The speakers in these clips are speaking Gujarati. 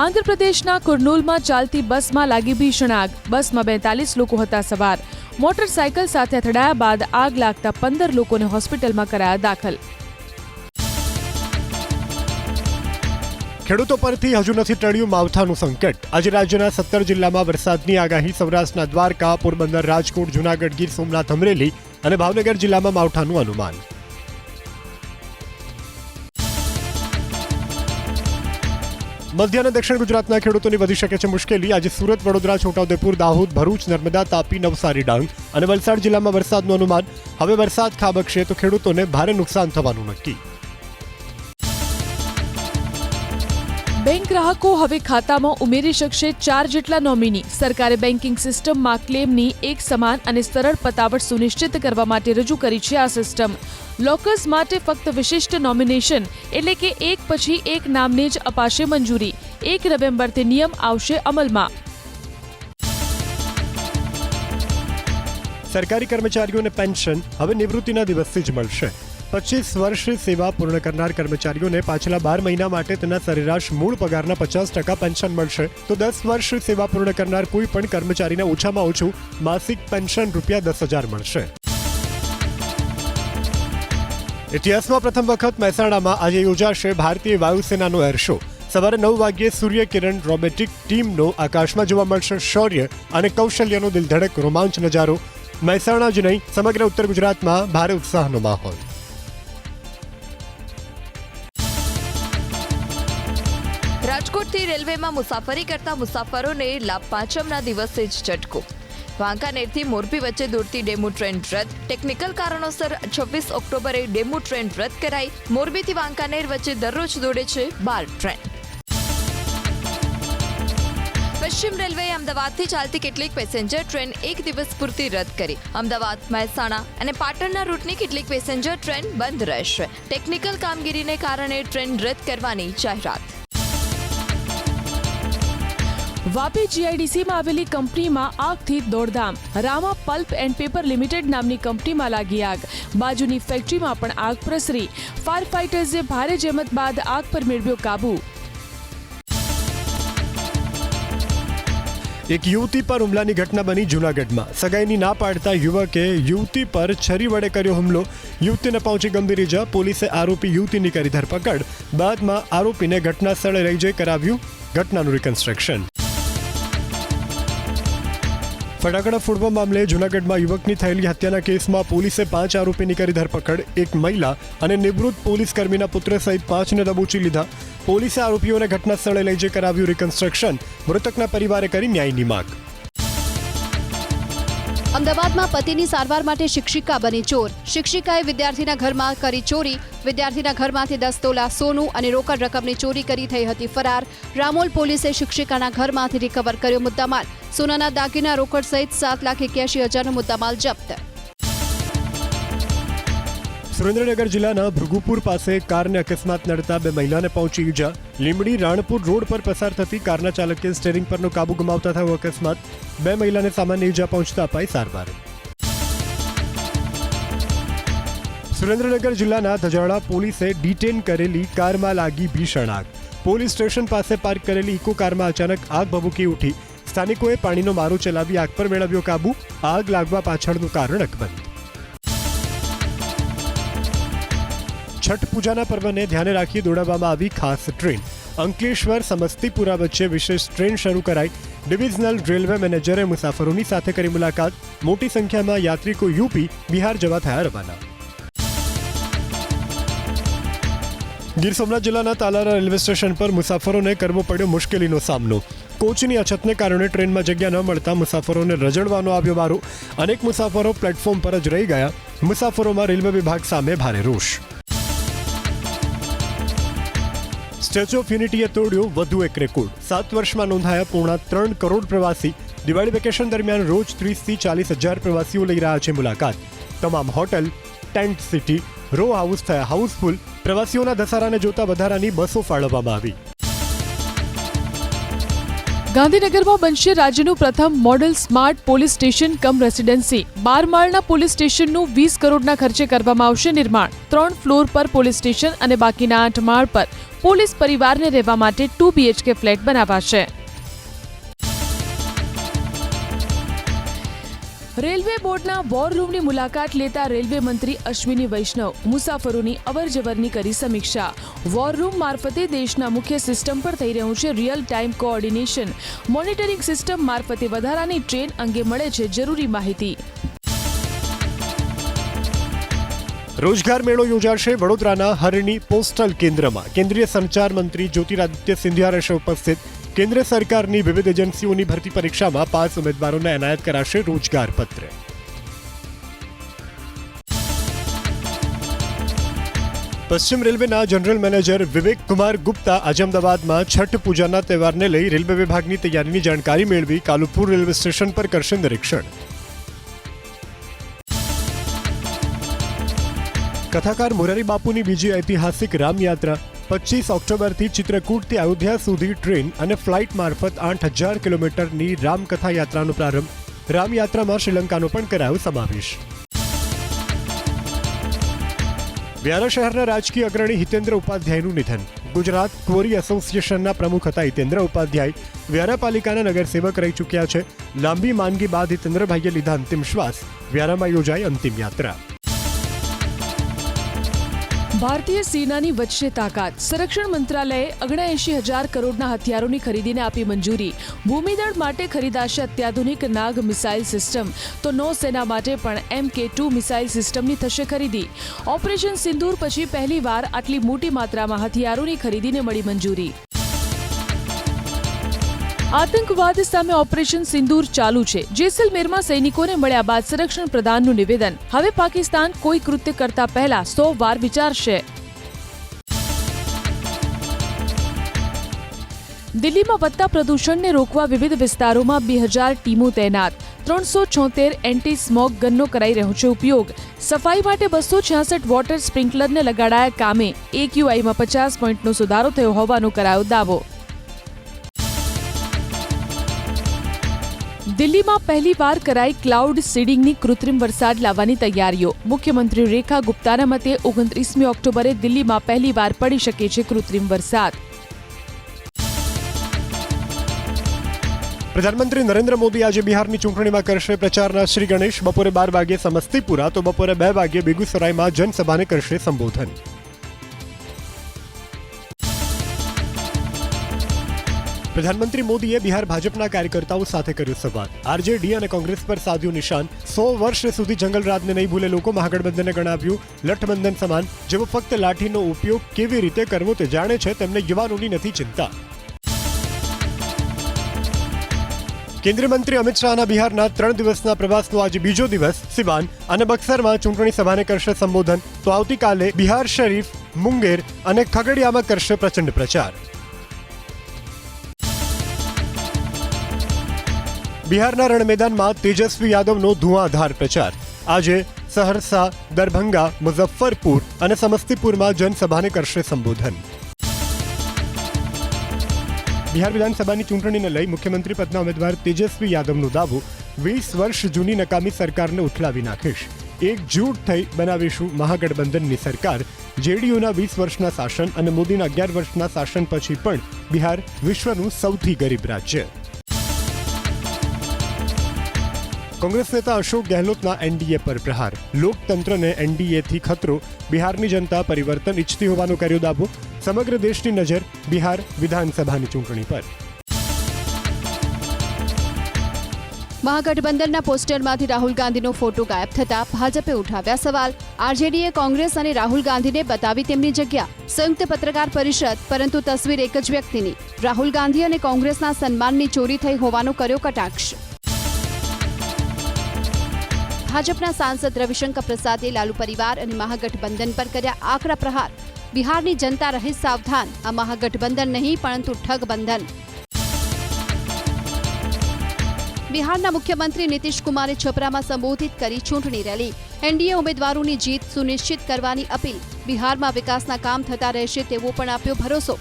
આંધ્રપ્રદેશના કુર્નૂલમાં ચાલતી બસમાં લાગી ભીષણ આગ. બસમાં બેતાલીસ લોકો હતા સવાર. મોટરસાયકલ સાથે અથડાયા બાદ આગ લાગતા પંદર લોકોને હોસ્પિટલમાં કરાયા દાખલ. ખેડૂતો પરથી હજુ નથી ટળ્યું માવઠાનું સંકટ. આજે રાજ્યના સત્તર જિલ્લામાં વરસાદની આગાહી સૌરાષ્ટ્રના દ્વારકા, પોરબંદર, રાજકોટ, જૂનાગઢ, ગીર સોમનાથ, અમરેલી અને ભાવનગર જિલ્લામાં માવઠાનું અનુમાન. મધ્ય અને દક્ષિણ ગુજરાતના ખેડૂતોની વધી શકે છે મુશ્કેલી. આજે સુરત, વડોદરા, છોટાઉદેપુર, દાહોદ, ભરૂચ, નર્મદા, તાપી, નવસારી, ડાંગ અને વલસાડ જિલ્લામાં વરસાદનું અનુમાન. હવે વરસાદ ખાબકશે તો ખેડૂતોને ભારે નુકસાન થવાનું નક્કી. બેંક ગ્રાહકો હવે ખાતામાં ઉમેરી શકશે ચાર જેટલા નોમિની. સરકારે બેન્કિંગ સિસ્ટમમાં ક્લેમની એક સમાન અને સરળ પતાવટ સુનિશ્ચિત કરવા માટે રજૂ કરી છે આ સિસ્ટમ. લોકર્સ માટે ફક્ત વિશિષ્ટ નોમિનેશન એટલે કે એક પછી એક નામને જ અપાશે મંજૂરી. એક નવેમ્બરથી નિયમ આવશે અમલમાં. સરકારી કર્મચારીઓને પેન્શન હવે નિવૃત્તિના દિવસથી જ મળશે. પચીસ વર્ષ સેવા પૂર્ણ કરનાર કર્મચારીઓને પાછલા બાર મહિના માટે તેના સરેરાશ મૂળ પગારના પચાસ ટકા પેન્શન મળશે. તો દસ વર્ષ સેવા પૂર્ણ કરનાર કોઈ પણ કર્મચારીને ઓછામાં ઓછું માસિક પેન્શન રૂપિયા દસ હજાર મળશે. ઇતિહાસમાં પ્રથમ વખત મહેસાણામાં આજે યોજાશે ભારતીય વાયુસેનાનો એર સવારે નવ વાગ્યે સૂર્ય કિરણ રોબોટિક ટીમનો આકાશમાં જોવા મળશે શૌર્ય અને કૌશલ્યનો દિલધડક રોમાંચ નજારો. મહેસાણા જ નહીં, સમગ્ર ઉત્તર ગુજરાતમાં ભારે ઉત્સાહનો માહોલ. રાજકોટથી રેલવેમાં મુસાફરી કરતા મુસાફરોને લાભ પાંચમના દિવસે જ ઝટકો. વાંકાનેરથી મોરબી વચ્ચે દોડતી ડેમુ ટ્રેન રદ. ટેકનિકલ કારણોસર છવ્વીસ ઓક્ટોબરે ડેમુ ટ્રેન રદ કરાઈ. મોરબીથી વાંકાનેર વચ્ચે દરરોજ દોડે છે બાર ટ્રેન. પશ્ચિમ રેલવેએ અમદાવાદથી ચાલતી કેટલીક પેસેન્જર ટ્રેન એક દિવસ પૂરતી રદ કરી. અમદાવાદ, મહેસાણા અને પાટણના રૂટની કેટલીક પેસેન્જર ટ્રેન બંધ રહેશે. ટેકનિકલ કામગીરીને કારણે ટ્રેન રદ કરવાની જાહેરાત. વાપી જીઆઈડીસીમાં આવેલી કંપનીમાં આગથી દોડધામ. Rama pulp and paper limited નામની કંપનીમાં લાગી આગ. બાજુની ફેક્ટરીમાં પણ આગ પ્રસરી. ફાયર ફાઇટર્સે ભારે જહેમત બાદ આગ પર મેળવ્યો કાબુ. એક યુવતી પર હુમલાની ઘટના બની જૂનાગઢમાં. સગાઈની ના પાડતા યુવકે યુવતી પર છરી વડે કર્યો હુમલો. યુવતીને પહોંચી ગંભીર ઇજા પોલીસે આરોપી યુવતીની કરી ધરપકડ. બાદમાં આરોપીને ઘટના સ્થળે લઈ જઈ કરાવ્યું ઘટનાનું રિકન્સ્ટ્રક્શન ફટાકડા ફોડવા મામલે જૂનાગઢમાં યુવકની થયેલી હત્યાના કેસમાં પોલીસે પાંચ આરોપીની કરી ધરપકડ, એક મહિલા અને નિવૃત્ત પોલીસ કર્મીના પુત્ર સહિત પાંચને દબોચી લીધા. પોલીસે આરોપીઓને ઘટના સ્થળે લઈ જઈ કરાવ્યું રિકન્સ્ટ્રક્શન મૃતકના પરિવારે કરી ન્યાયની માંગ. અમદાવાદમાં પતિની સારવાર માટે શિક્ષિકા બની ચોર. શિક્ષિકાએ વિદ્યાર્થીના ઘરમાં કરી ચોરી. વિદ્યાર્થીના ઘરમાંથી દસ તોલા સોનું અને રોકડ રકમની ચોરી કરી થઈ હતી ફરાર. રામોલ પોલીસે શિક્ષિકાના ઘરમાંથી રિકવર કર્યો મુદ્દામાલ. સોનાના દાગીના રોકડ સહિત સાત લાખ એક્યાસી હજારનો મુદ્દામાલ જપ્ત. સુરેન્દ્રનગર જિલ્લાના ભૃગુપુર પાસે કારને અકસ્માત નડતા બે મહિલાને પહોંચી ઈજા. લીમડી રાણપુર રોડ પર પસાર થતી કારના ચાલકે સ્ટેરિંગ પરનો કાબુ ગુમાવતા થયો અકસ્માત. બે મહિલાને સામાન્ય ઈજા પહોંચતા અપાઈ સારવાર. સુરેન્દ્રનગર જિલ્લાના ધજાડા પોલીસે ડિટેન કરેલી કારમાં લાગી ભીષણ આગ. પોલીસ સ્ટેશન પાસે પાર્ક કરેલી ઇકો કારમાં અચાનક આગ ભભૂકી ઉઠી. સ્થાનિકોએ પાણીનો મારો ચલાવી આગ પર મેળવ્યો કાબુ. આગ લાગવા પાછળનું કારણ અકબંધ. છઠ પૂજાના પર્વને ધ્યાને રાખી દોડાવવામાં આવી ખાસ ટ્રેન. અંકલેશ્વર, સમસ્તીપુરા વચ્ચે વિશેષ ટ્રેન શરૂ કરાઈ. ડિવિઝનલ રેલવે મેનેજરે મુસાફરોની સાથે કરી મુલાકાત. મોટી સંખ્યામાં યાત્રિકો યુપી, બિહાર જવા થયા રવાના. ગીર સોમનાથ જિલ્લાના તાલારા રેલવે સ્ટેશન પર મુસાફરોને કરવો પડ્યો મુશ્કેલીનો સામનો. કોચની અછતને કારણે ટ્રેનમાં જગ્યા ન મળતા મુસાફરોને રજડવાનો આવ્યો વારો. અનેક મુસાફરો પ્લેટફોર્મ પર જ રહી ગયા. મુસાફરોમાં રેલવે વિભાગ સામે ભારે રોષ. સ્ટેચ્યુ ઓફ યુનિટીએ તોડ્યો વધુ એક રેકોર્ડ. સાત વર્ષમાં નોંધાયા પૂર્ણા ત્રણ કરોડ પ્રવાસી. દિવાળી વેકેશન દરમિયાન રોજ ત્રીસથી ચાલીસ હજાર પ્રવાસીઓ લઈ રહ્યા છે મુલાકાત. તમામ hotel, tent city row house થયા હાઉસફુલ. પ્રવાસીઓના ધસારાને જોતા વધારાની બસો ફાળવવામાં આવી. ગાંધીનગરમાં બનશે રાજ્યનું પ્રથમ model smart police station cum residency. બાર માળના પોલીસ સ્ટેશનનું વીસ કરોડના ખર્ચે કરવામાં આવશે નિર્માણ. ત્રણ ફ્લોર પર પોલીસ સ્ટેશન અને બાકીના આઠ માળ પર પોલીસ પરિવારને રહેવા માટે ટુ બીએચકે ફ્લેટ બનાવાશે. રેલવે બોર્ડના વોર રૂમની મુલાકાત લેતા રેલવે મંત્રી અશ્વિની વૈષ્ણવ મુસાફરોની અવરજવરની કરી સમીક્ષા. વોર રૂમ મારફતે દેશના મુખ્ય સિસ્ટમ પર થઈ રહ્યું છે real time coordination. Monitoring system મારફતે વધારાની ટ્રેન અંગે મળે છે જરૂરી માહિતી. રોજગાર મેળો યોજાશે વડોદરાના હરણી પોસ્ટલ કેન્દ્રમાં. કેન્દ્રીય સંચાર મંત્રી જ્યોતિરાદિત્ય સિંધિયા રહેશે ઉપસ્થિત. કેન્દ્ર સરકારની વિવિધ એજન્સીઓની ભરતી પરીક્ષામાં પાંચ ઉમેદવારોને એનાયત કરાશે રોજગાર પત્ર. પશ્ચિમ રેલવેના જનરલ મેનેજર વિવેક કુમાર ગુપ્તા આજે છઠ પૂજાના તહેવારને લઈ રેલવે વિભાગની તૈયારીની જાણકારી મેળવી કાલુપુર રેલવે સ્ટેશન પર કરશે નિરીક્ષણ. કથાકાર મોરારી બાપુની બીજી ઐતિહાસિક રામયાત્રા. પચીસ ઓક્ટોબરથી ચિત્રકૂટથી અયોધ્યા સુધી ટ્રેન અને ફ્લાઇટ મારફત આઠ હજાર કિલોમીટરની રામકથા યાત્રાનો પ્રારંભ. રામયાત્રામાં શ્રીલંકાનો પણ કરાયો સમાવેશ. વ્યારા શહેરના રાજકીય અગ્રણી હિતેન્દ્ર ઉપાધ્યાયનું નિધન. ગુજરાત ક્વોરી એસોસિએશનના પ્રમુખ હતા હિતેન્દ્ર ઉપાધ્યાય. વ્યારા પાલિકાના નગરસેવક રહી ચૂક્યા છે. લાંબી માંદગી બાદ હિતેન્દ્રભાઈએ લીધા અંતિમ શ્વાસ. વ્યારામાં યોજાઈ અંતિમ યાત્રા. ભારતીય સેનાની વધશે તાકાત. સંરક્ષણ મંત્રાલયે ઓગણએંશી હજાર કરોડના હથિયારોની ખરીદીને આપી મંજૂરી. ભૂમિદળ માટે ખરીદાશે અત્યાધુનિક નાગ મિસાઇલ સિસ્ટમ. તો નૌસેના માટે પણ એમ કે ટુ મિસાઇલ સિસ્ટમની થશે ખરીદી. ઓપરેશન સિંદૂર પછી પહેલીવાર આટલી મોટી માત્રામાં હથિયારોની ખરીદીને મળી મંજૂરી. આતંકવાદ સામે ઓપરેશન સિંદૂર ચાલુ છે. જેસલમેરમાં સૈનિકોને મળ્યા બાદ સંરક્ષણ પ્રધાનનું નિવેદન. હવે પાકિસ્તાન કોઈ કૃત્ય કરતા પહેલા સો વાર વિચારશે. દિલ્હીમાં વધતા પ્રદૂષણને રોકવા વિવિધ વિસ્તારોમાં બે હજાર ટીમો તૈનાત. ત્રણસો છોતેર એન્ટી સ્મોક ગનનો કરાઈ રહ્યો છે ઉપયોગ. સફાઈ માટે બસો છ્યાસઠ વોટર સ્પ્રિન્કલરને લગાડાયા કામે. એક્યુઆઈમાં પચાસ પોઈન્ટનો સુધારો થયો હોવાનો કરાયો દાવો. દિલ્હીમાં પહેલીવાર કરાઈ ક્લાઉડ સીડિંગની કૃત્રિમ વરસાદ લાવવાની તૈયારીઓ. મુખ્યમંત્રી રેખા ગુપ્તાના મતે ઓગણત્રીસમી ઓક્ટોબરે દિલ્હીમાં પહેલીવાર પડી શકે છે કૃત્રિમ વરસાદ. પ્રધાનમંત્રી નરેન્દ્ર મોદી આજે બિહારની ચૂંટણીમાં કરશે પ્રચારના શ્રી ગણેશ. બપોરે બાર વાગ્યે સમસ્તીપુરા, તો બપોરે બે વાગ્યે બેગુસરાયમાં જનસભાને કરશે સંબોધન. પ્રધાનમંત્રી મોદીએ બિહાર ભાજપના કાર્યકર્તાઓ સાથે કર્યું સંવાદ. આરજેડી અને કોંગ્રેસ પર સાધ્યું નિશાન. સો વર્ષ સુધી જંગલરાજને નહીં ભૂલે લોકો મહાગઠબંધને ગણાવ્યું લઠબંધન સમાન જેઓ ફક્ત લાઠીનો ઉપયોગ કેવી રીતે કરવો તે જાણે છે તેમને યુવાનોની નથી ચિંતા. કેન્દ્રીય મંત્રી અમિત શાહના બિહારના ત્રણ દિવસના પ્રવાસનો આજે બીજો દિવસ. સિવાન, અને બક્સરમાં ચૂંટણી સભાને કરશે સંબોધન. તો આવતીકાલે બિહાર શરીફ, મુંગેર અને ખગડિયામાં કરશે પ્રચંડ પ્રચાર. બિહારના રણ મેદાનમાં તેજસ્વી યાદવનો ધુઆંધાર પ્રચાર. આજે સહરસા, દરભંગા, મુઝફ્ફરપુર અને સમસ્તીપુરમાં જનસભાને કરશે સંબોધન. બિહાર વિધાનસભાની ચૂંટણીને લઈ મુખ્યમંત્રી પદના ઉમેદવાર તેજસ્વી યાદવનો દાવો, વીસ વર્ષ જૂની નકામી સરકારને ઉથલાવી નાખીશ. એકજૂટ થઈ બનાવીશું મહાગઠબંધનની સરકાર. જેડીયુના વીસ વર્ષના શાસન અને મોદીના અગિયાર વર્ષના શાસન પછી પણ બિહાર વિશ્વનું સૌથી ગરીબ રાજ્ય. કોંગ્રેસ નેતા અશોક ગેહલોતના એનડીએ પર પ્રહાર. લોકતંત્રને એનડીએથી ખતરો. બિહારની જનતા પરિવર્તન ઇચ્છતી હોવાનો કર્યો દાવો. સમગ્ર દેશની નજર બિહાર વિધાનસભાની ચૂંટણી પર. મહાગઠબંધનના પોસ્ટરમાંથી રાહુલ ગાંધીનો ફોટો ગાયબ થતા ભાજપે ઉઠાવ્યા સવાલ. આરજેડીએ કોંગ્રેસ અને રાહુલ ગાંધીને બતાવી તેમની જગ્યા. સંયુક્ત પત્રકાર પરિષદ, પરંતુ તસવીર એક જ વ્યક્તિની. રાહુલ ગાંધી અને કોંગ્રેસના સન્માનની ચોરી થઈ હોવાનો કર્યો કટાક્ષ. ભાજપના સાંસદ રવિશંકર પ્રસાદે લાલુ પરિવાર અને મહાગઠબંધન પર કર્યા આકરા પ્રહાર. બિહારની જનતા રહે સાવધાન. આ મહાગઠબંધન નહીં, પરંતુ ઠગબંધન. બિહારના મુખ્યમંત્રી નીતિશ કુમારે છપરામાં સંબોધિત કરી ચૂંટણી રેલી. એનડીએ ઉમેદવારોની જીત સુનિશ્ચિત કરવાની અપીલ. બિહારમાં વિકાસના કામ થતા રહેશે તેવો પણ આપ્યો ભરોસો.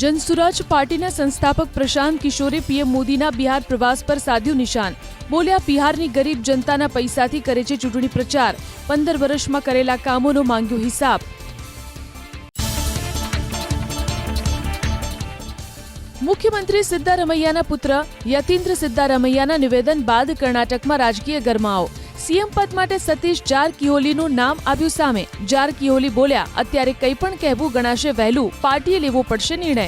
જનસુરાજ પાર્ટીના સંસ્થાપક પ્રશાંત કિશોરે પીએમ મોદીના બિહાર પ્રવાસ પર સાધ્યું નિશાન. બોલ્યા, બિહારની ગરીબ જનતાના પૈસાથી કરે છે ચૂંટણી પ્રચાર. પંદર વર્ષમાં કરેલા કામોનો માંગ્યો હિસાબ. મુખ્યમંત્રી સિદ્ધારમૈયાના પુત્ર યતીન્દ્ર સિદ્ધારમૈયાના નિવેદન બાદ કર્ણાટકમાં રાજકીય ગરમાવો. સીએમ પદ માટે સતીશ જારકિહોલીનું નામ આવ્યું સામે. જારકિહોલી બોલ્યા, અત્યારે કંઈ પણ કહેવું ગણાશે વહેલું. પાર્ટીએ લેવો પડશે નિર્ણય.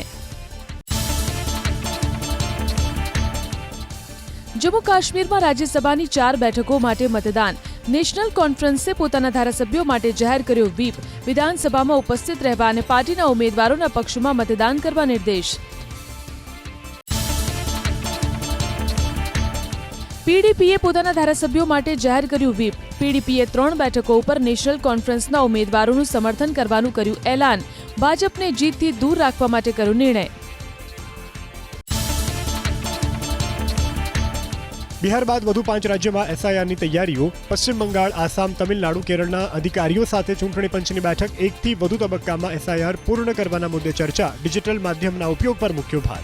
જમ્મુ કાશ્મીરમાં રાજ્યસભાની ચાર બેઠકો માટે મતદાન. નેશનલ કોન્ફરન્સે પોતાના ધારાસભ્યો માટે જાહેર કર્યો વ્હીપ વિધાનસભામાં ઉપસ્થિત રહેવા અને પાર્ટીના ઉમેદવારોના પક્ષમાં મતદાન કરવા નિર્દેશ. પીડીપીએ પોતાના ધારાસભ્યો માટે જાહેર કર્યું વ્હીપ પીડીપીએ ત્રણ બેઠકો ઉપર નેશનલ કોન્ફરન્સના ઉમેદવારોનું સમર્થન કરવાનું કર્યું એલાન. ભાજપને જીતથી દૂર રાખવા માટે કર્યો નિર્ણય. બિહાર બાદ વધુ પાંચ રાજ્યમાં એસઆઈઆરની તૈયારીઓ. પશ્ચિમ બંગાળ, આસામ, તમિલનાડુ, કેરળના અધિકારીઓ સાથે ચૂંટણી પંચની બેઠક એકથી વધુ તબક્કામાં એસઆઈઆર પૂર્ણ કરવાના મુદ્દે ચર્ચા. ડિજિટલ માધ્યમના ઉપયોગ પર મુખ્ય ભાર.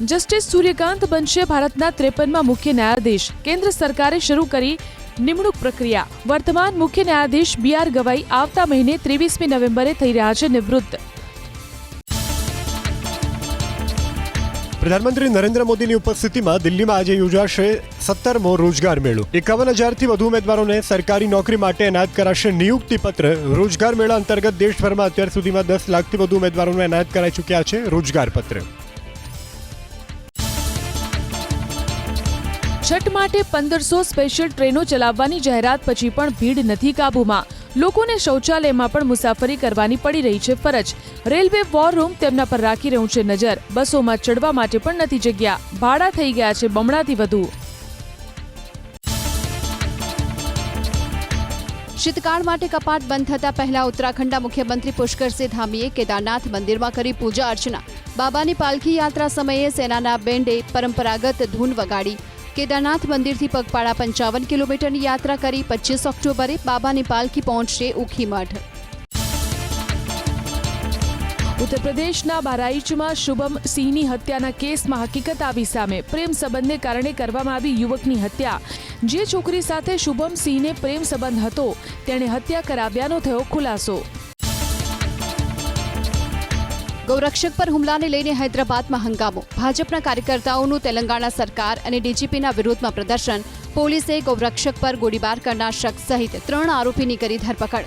જસ્ટિસ સૂર્યકાંત બનશે ભારતના ત્રેપનમાં મુખ્ય ન્યાયાધીશ. કેન્દ્ર સરકારે શરૂ કરી નિમણૂક પ્રક્રિયા. વર્તમાન મુખ્ય ન્યાયાધીશ બી આર ગવાઈ આવતા મહિને ત્રેવીસમી નવેમ્બરે થઈ રહ્યા છે નિવૃત્ત. પ્રધાનમંત્રી નરેન્દ્ર મોદીની ઉપસ્થિતિમાં દિલ્હીમાં આજે યોજાશે સત્તરમો રોજગાર મેળો. એકાવન હજારથી વધુ ઉમેદવારોને સરકારી નોકરી માટે એનાયત કરાશે નિયુક્તિ પત્ર. રોજગાર મેળા અંતર્ગત દેશભરમાં અત્યાર સુધીમાં દસ લાખથી વધુ ઉમેદવારોને એનાયત કરાઈ ચૂક્યા છે રોજગાર પત્ર. છઠ માટે પંદરસો સ્પેશિયલ ટ્રેનો ચલાવવાની જાહેરાત પછી પણ ભીડ નથી કાબૂમાં. લોકોને શૌચાલયમાં પણ મુસાફરી કરવાની પડી રહી છે ફરજ. રેલવે વોર રૂમ તેમના પર રાખી રહ્યું છે નજર. બસોમાં ચડવા માટે પણ નથી જગ્યા. ભાડા થઈ ગયા છે બમણાથી વધુ. શીતકાળ માટે કપાટ બંધ થતા પહેલા ઉત્તરાખંડના મુખ્યમંત્રી પુષ્કરસિંહ ધામીએ કેદારનાથ મંદિરમાં કરી પૂજા અર્ચના. બાબાની પાલખી યાત્રા સમયે સેનાના બેન્ડે પરંપરાગત ધૂન વગાડી. કેદારનાથ મંદિરથી પગપાળા પંચાવન કિલોમીટરની યાત્રા કરી પચીસ ઓક્ટોબરે બાબાની પાલખી પહોંચશે ઉખીમઠ ઉત્તર પ્રદેશના બહરાઇચમાં શુભમ સિંહની હત્યાના કેસમાં હકીકત આવી સામે પ્રેમ સંબંધને કારણે કરવામાં આવી યુવકની હત્યા. જે છોકરી સાથે શુભમ સિંહને પ્રેમ સંબંધ હતો, તેણે હત્યા કરાવ્યાનો થયો ખુલાસો. ગૌરક્ષક પર હુમલાને લઈને હૈદરાબાદમાં હંગામો. ભાજપના કાર્યકર્તાઓનું તેલંગાણા સરકાર અને ડીજીપીના વિરોધમાં પ્રદર્શન. પોલીસે ગૌરક્ષક પર ગોળીબાર કરનાર શખ્સ સહિત ત્રણ આરોપીની કરી ધરપકડ.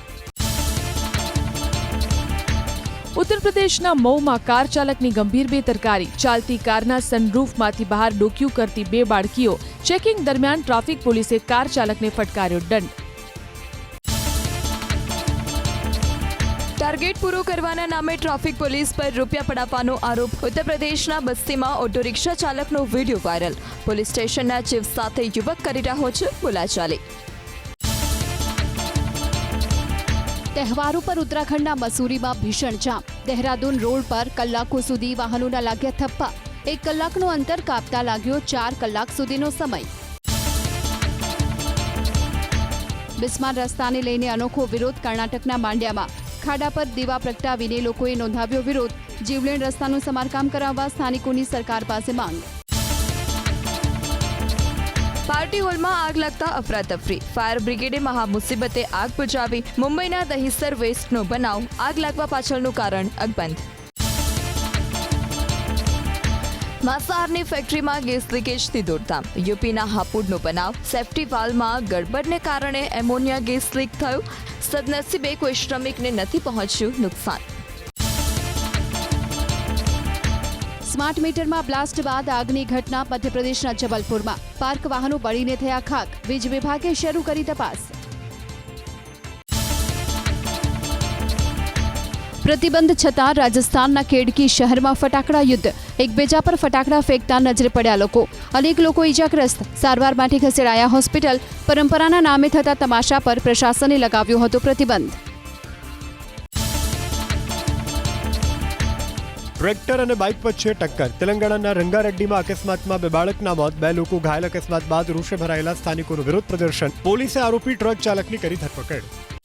ઉત્તર પ્રદેશના મઉમાં કાર ચાલકની ગંભીર બેદરકારી. ચાલતી કારના સનરૂફમાંથી બહાર ડોક્યુ કરતી બે બાળકીઓ. ચેકિંગ દરમિયાન ટ્રાફિક પોલીસે કાર ચાલકને ફટકાર્યો દંડ. ટાર્ગેટ પૂરો કરવાના નામે ટ્રાફિક પોલીસ પર રૂપિયા પડાવવાનો આરોપ. ઉત્તર પ્રદેશના બસ્તીમાં ઓટો રિક્ષા ચાલકનો વીડિયો વાયરલ. પોલીસ સ્ટેશનના ચીફ સાથે યુવક કરી રહ્યો છે બોલાચાલી. તહેવારો પર ઉત્તરાખંડના મસૂરીમાં ભીષણ જામ. દહેરાદૂન રોડ પર કલાકો સુધી વાહનોના લાગ્યા થપ્પા. એક કલાકનો અંતર કાપતા લાગ્યો ચાર કલાક સુધીનો સમય. બિસ્માર રસ્તાને લઈને અનોખો વિરોધ કર્ણાટકના માંડ્યામાં. ખાડા પર દીવા પ્રગટાવીને લોકોએ નોંધાવ્યો વિરોધ. જીવલેણ રસ્તાનું સમારકામ કરાવવા સ્થાનિકોની સરકાર પાસે માંગ. પાર્ટી હોલમાં આગ લાગતા અફરાતફરી. ફાયર બ્રિગેડે મહામુસીબતે આગ બુજાવી મુંબઈના દહીસર વેસ્ટનો બનાવ. આગ લાગવા પાછળનું કારણ અકબંધ. માંસાહારની ફેક્ટરીમાં ગેસ લીકેજથી દોડધામ. યુપીના હાપુડનો બનાવ. સેફ્ટી વાલમાં ગડબડને કારણે એમોનિયા ગેસ લીક થયો. સદનસીબે કોઈ શ્રમિકને નથી પહોંચ્યું નુકસાન. સ્માર્ટ મીટરમાં બ્લાસ્ટ બાદ આગની ઘટના મધ્યપ્રદેશના જબલપુરમાં. પાર્ક વાહનો બળીને થયા ખાક. વીજ વિભાગે શરૂ કરી તપાસ. પ્રતિબંધ છતાં રાજસ્થાનના કેડકી શહેરમાં ફટાકડા યુદ્ધ. એકબીજા પર ફટાકડા ફેંકતા નજરે પડ્યા લોકો. અનેક લોકો ઈજાગ્રસ્ત. સારવાર માટે ખસેડાયા હોસ્પિટલ. પરંપરાના નામે થતા તમાશા પર પ્રશાસને લગાવ્યો હતો પ્રતિબંધ. ટ્રેક્ટર અને બાઇક વચ્ચે ટક્કર. તેલંગાણાના રંગારેડ્ડીમાં અકસ્માતમાં બે બાળકના મોત. બે લોકો ઘાયલ. અકસ્માત બાદ રોષે ભરાયેલા સ્થાનિકોનું વિરોધ પ્રદર્શન. પોલીસે આરોપી ટ્રક ચાલકની કરી ધરપકડ.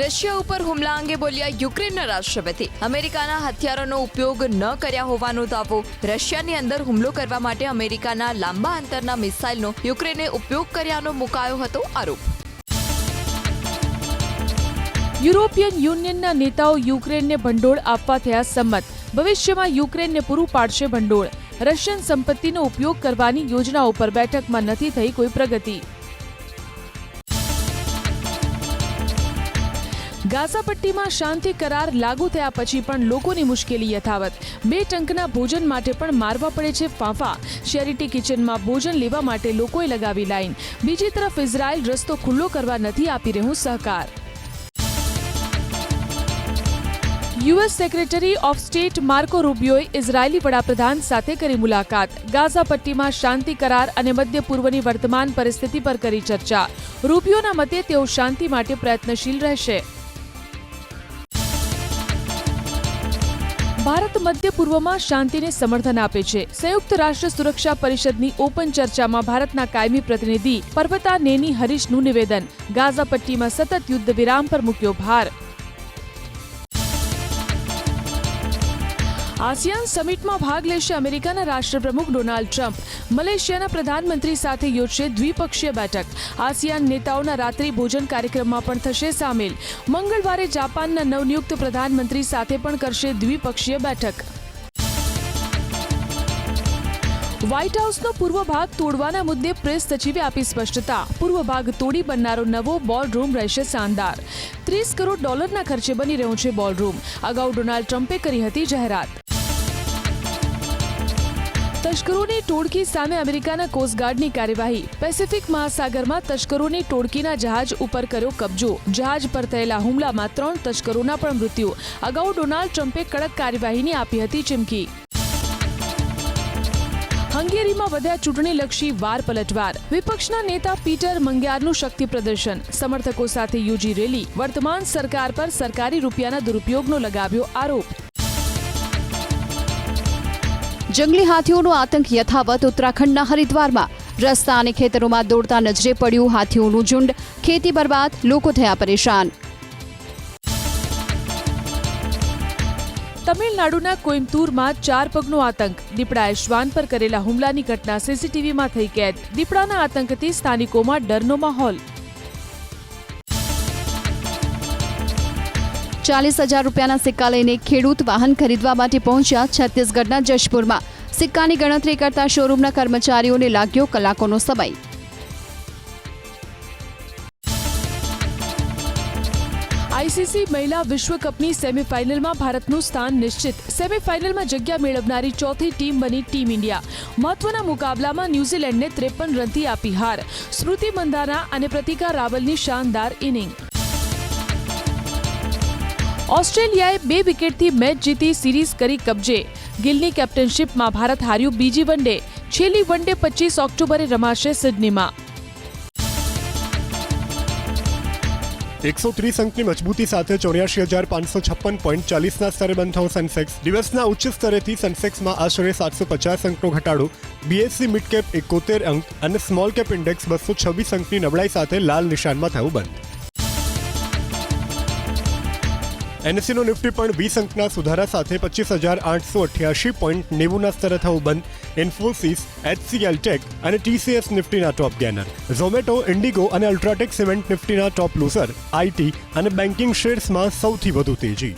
રશિયા ઉપર હુમલા અંગે બોલ્યા યુક્રેનના રાષ્ટ્રપતિ. અમેરિકાના હથિયારોનો ઉપયોગ ન કર્યા હોવાનો દાવો. રશિયાની અંદર હુમલો કરવા માટે અમેરિકાના લાંબા અંતરના મિસાઇલનો યુક્રેને ઉપયોગ કર્યાનો મુકાયો હતો આરોપ. યુરોપિયન યુનિયનના નેતાઓ યુક્રેનને ભંડોળ આપવા થયા સંમત. ભવિષ્યમાં યુક્રેનને પૂરું પાડશે ભંડોળ. રશિયન સંપત્તિનો ઉપયોગ કરવાની યોજનાઓ પર બેઠકમાં નથી થઈ કોઈ પ્રગતિ. ગાઝા પટ્ટીમાં શાંતિ કરાર લાગુ થયા પછી પણ લોકોની મુશ્કેલી યથાવત. બે ટંકના ભોજન માટે પણ મારવા પડે છે ફાંફા. શેરિટી કિચનમાં ભોજન લેવા માટે લોકોએ લગાવી લાઈન. બીજી તરફ ઇઝરાયલ રસ્તો ખુલ્લો કરવા નથી આપી રહ્યું સહકાર. US secretary of state Marco રૂબિયોએ Israeli વડાપ્રધાન સાથે કરી મુલાકાત. ગાઝા પટ્ટીમાં શાંતિ કરાર અને મધ્ય પૂર્વની વર્તમાન પરિસ્થિતિ પર કરી ચર્ચા. રૂબિયોના મતે તેઓ શાંતિ માટે પ્રયત્નશીલ રહેશે. ભારત મધ્ય પૂર્વમાં શાંતિને સમર્થન આપે છે. સંયુક્ત રાષ્ટ્ર સુરક્ષા પરિષદની ઓપન ચર્ચામાં ભારતના કાયમી પ્રતિનિધિ પર્વતા નેની હરીશનું નિવેદન. ગાઝા પટ્ટીમાં સતત યુદ્ધ વિરામ પર મૂક્યો ભાર. આસિયાન સમિટમાં ભાગ લેશે અમેરિકાના રાષ્ટ્રપ્રમુખ ડોનાલ્ડ ટ્રમ્પ. મલેશિયાના પ્રધાનમંત્રી સાથે યોજશે દ્વિપક્ષીય બેઠક. આસિયાન નેતાઓના રાત્રિ ભોજન કાર્યક્રમમાં પણ થશે સામેલ. મંગળવારે જાપાનના નવનિયુક્ત પ્રધાનમંત્રી સાથે પણ કરશે દ્વિપક્ષીય બેઠક. વ્હાઇટ હાઉસનો પૂર્વ ભાગ તોડવાના મુદ્દે પ્રેસ સચિવે આપી સ્પષ્ટતા. પૂર્વ ભાગ તોડી બનનારો નવો બોલરૂમ રહેશે શાનદાર. ત્રીસ કરોડ ડોલરના ખર્ચે બની રહ્યો છે બોલરૂમ. અગાઉ ડોનાલ્ડ ટ્રમ્પે કરી હતી જાહેરાત. તસ્કરોની ટોળકી સામે અમેરિકાના કોસ્ટગાર્ડની કાર્યવાહી. પેસિફિક મહાસાગરમાં તસ્કરોની ટોળકીના જહાજ ઉપર કર્યો કબજો. જહાજ પર થયેલા હુમલામાં ત્રણ તસ્કરોના પણ મૃત્યુ. અગાઉ ડોનાલ્ડ ટ્રમ્પે કડક કાર્યવાહીની આપી હતી ચીમકી. હંગેરીમાં વધ્યા ચૂંટણીલક્ષી વાર પલટવાર. વિપક્ષના નેતા પીટર મંગ્યારનું શક્તિ પ્રદર્શન. સમર્થકો સાથે યોજી રેલી. વર્તમાન સરકાર પર સરકારી રૂપિયાના દુરુપયોગનો લગાવ્યો આરોપ. જંગલી હાથીઓનો આતંક યથાવત ઉત્તરાખંડના હરિદ્વારમાં. રસ્તા અને ખેતરોમાં દોડતા નજરે પડ્યું હાથીઓનું ઝુંડ. ખેતી બરબાદ, લોકો થયા પરેશાન. તમિલનાડુના કોઇમ્બતુરમાં ચાર પગનો આતંક. દીપડાએ શ્વાન પર કરેલા હુમલાની ઘટના સીસીટીવીમાં થઈ કેદ. દીપડાના આતંકથી સ્થાનિકોમાં ડરનો માહોલ. ચાલીસ હજાર રૂપિયાના સિક્કા લઈને ખેડૂત વાહન ખરીદવા માટે પહોંચ્યા છત્તીસગઢના જશપુરમાં. સિક્કાની ગણતરી કરતા શોરૂમના કર્મચારીઓને લાગ્યો કલાકોનો સમય. આઈસીસી મહિલા વિશ્વકપની સેમીફાઇનલમાં ભારતનું સ્થાન નિશ્ચિત. સેમીફાઇનલમાં જગ્યા મેળવનારી ચોથી ટીમ બની ટીમ ઇન્ડિયા. મહત્વના મુકાબલામાં ન્યૂઝીલેન્ડને ત્રેપન રનથી આપી હાર. સ્મૃતિ મંદાના અને પ્રતિકા રાવલની શાનદાર ઇનિંગ. ઓસ્ટ્રેલિયાએ બે વિકેટથી મેચ જીતી સિરીઝ કરી કબજે. ગિલની કેપ્ટનશીપમાં ભારત હાર્યું બીજી વનડે. છેલ્લી વનડે પચીસ ઓક્ટોબરે રમાશે સિડનીમાં. એકસો ત્રીસ અંકની મજબૂતી સાથે ચોર્યાસી હજાર પાંચસો છપ્પન પોઈન્ટ ચાલીસના સ્તરે બંધ થયો સેન્સેક્સ. દિવસના ઉચ્ચ સ્તરેથી સેન્સેક્સમાં આશરે સાતસો પચાસ અંકનો ઘટાડો. બીએસસી મિડ કેપ એકોતેર અંક અને સ્મોલ કેપ ઇન્ડેક્સ બસો છવ્વીસ અંકની નબળાઈ સાથે લાલ નિશાનમાં થયું બંધ. એનએસસીનો નિફ્ટી પણ વીસ અંકના સુધારા સાથે પચીસ હજાર આઠસો અઠ્યાસી પોઈન્ટ નેવુંના સ્તરે થવું બંધ. ઇન્ફોસિસ, એચસીએલ ટેક અને ટીસીએસ નિફ્ટીના ટોપ ગેનર. ઝોમેટો, ઇન્ડિગો અને અલ્ટ્રાટેક સિમેન્ટ નિફ્ટીના ટોપ લૂઝર, આઈટી અને બેન્કિંગ શેર્સમાં સૌથી વધુ તેજી.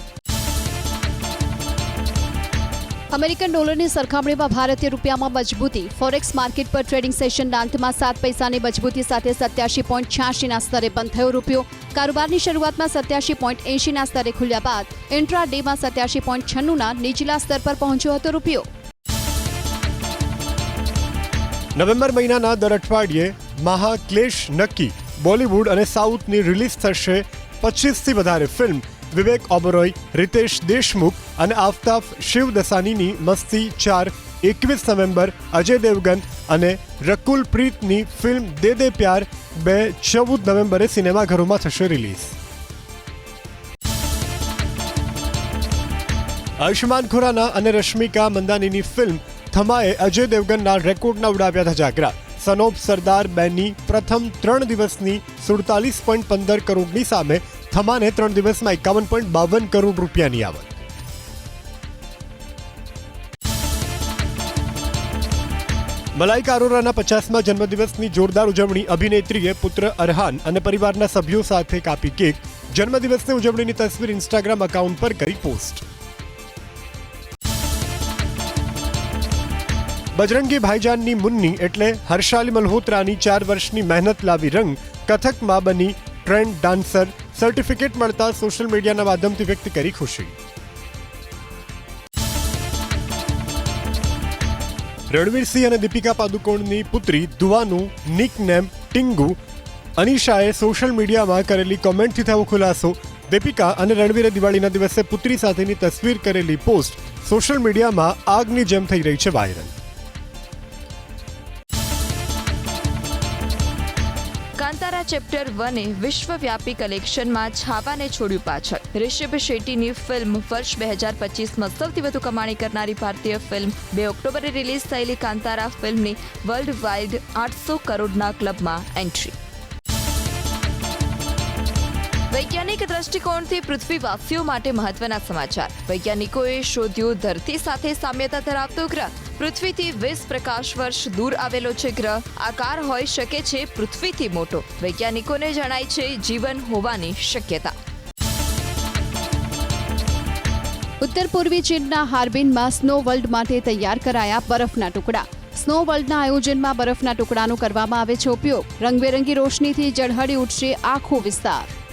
અમેરિકન ડોલરની સરખામણીમાં ભારતીય રૂપિયામાં મજબૂતી. ફોરેક્સ માર્કેટ પર ટ્રેડિંગ સેશનના અંતમાં સાત પૈસાની મજબૂતી સાથે સત્યાસી પોઈન્ટ છ્યાસીના સ્તરે બંધ થયો રૂપિયો. કારોબારની શરૂઆતમાં સત્યાસી પોઈન્ટ એંશીના સ્તરે ખુલ્યા બાદ ઇન્ટ્રા ડેમાં સત્યાસી પોઈન્ટ છન્નુંના નીચલા સ્તર પર પહોંચ્યો હતો રૂપિયો. નવેમ્બર મહિનાના દર અઠવાડિયે મહાક્લેશ નક્કી. બોલિવૂડ અને સાઉથની રિલીઝ થશે પચીસથી વધારે ફિલ્મ. વિવેક ઓબરોય, રિતેશ દેશમુખ અને આફતાફ શિવદસાનીની મસ્તી ચાર એકવીસ નવેમ્બર અજય દેવગન અને રકુલ પ્રીતની ફિલ્મ દે દે પ્યાર બે ચૌદ નવેમ્બરે સિનેમાઘરોમાં થશે રિલીઝ. આયુષ્માન ખુરાના અને રશ્મિકા મંદાનીની ફિલ્મ થમાએ અજય દેવગનના રેકોર્ડના ઉડાવ્યા હતા જાગરા સનોબ સરદાર બેની પ્રથમ ત્રણ દિવસની સુડતાલીસ પોઈન્ટ પંદર કરોડની સામે થમાને ત્રણ દિવસમાં એકાવન પોઈન્ટ બાવન કરોડ રૂપિયાની આવક. મલાઈકા અરોરાના પચાસમાં જન્મદિવસની જોરદાર ઉજવણી અભિનેત્રીએ પુત્ર અરહાન અને પરિવારના સભ્યો સાથે કાપી કેક. જન્મદિવસની ઉજવણીની તસવીર ઇન્સ્ટાગ્રામ એકાઉન્ટ પર કરી પોસ્ટ. બજરંગી ભાઈજાનની મુન્ની એટલે હર્ષાલી મલ્હોત્રાની ચાર વર્ષની મહેનત લાવી રંગ કથકમાં બની ટ્રેન્ડ ડાન્સર સર્ટિફિકેટ મળતા સોશિયલ મીડિયાના માધ્યમથી વ્યક્ત કરી ખુશી. રણવીર સિંહ અને દીપિકા પાદુકોણની પુત્રી દુવાનું નિક નેમ ટિંગુ. અનિશાએ સોશિયલ મીડિયામાં કરેલી કોમેન્ટથી થયો ખુલાસો. દીપિકા અને રણવીરે દિવાળીના દિવસે પુત્રી સાથેની તસવીર કરેલી પોસ્ટ સોશિયલ મીડિયામાં આગની જેમ થઈ રહી છે વાયરલ. કાંતારા ચેપ્ટર વને વિશ્વવ્યાપી કલેક્શનમાં છાપાને છોડ્યું પાછળ. રિષભ શેટ્ટીની ફિલ્મ વર્ષ બે હજાર પચીસમાં સૌથી વધુ કમાણી કરનારી ભારતીય ફિલ્મ બે ઓક્ટોબરે રિલીઝ થયેલી કાંતારા ફિલ્મની વર્લ્ડ વાઇડ આઠસો કરોડના ક્લબમાં એન્ટ્રી. વૈજ્ઞાનિક દ્રષ્ટિકોણથી પૃથ્વીવાસીઓ માટે મહત્વના સમાચાર. વૈજ્ઞાનિકોએ શોધ્યું ધરતી સાથે સામ્યતા ધરાવતો ગ્રહ. પૃથ્વીથી વીસ પ્રકાશ વર્ષ દૂર આવેલો છે ગ્રહ. આકાર હોઈ શકે છે પૃથ્વીથી મોટો. વૈજ્ઞાનિકોને જણાય છે જીવન હોવાની શક્યતા. ઉત્તર પૂર્વી ચીનના હાર્બિનમાં સ્નો વર્લ્ડ માટે તૈયાર કરાયા બરફના ટુકડા. સ્નો વર્લ્ડના આયોજનમાં બરફના ટુકડાનો કરવામાં આવે છે ઉપયોગ. રંગબેરંગી રોશનીથી ઝળહળી ઉઠશે આખો વિસ્તાર.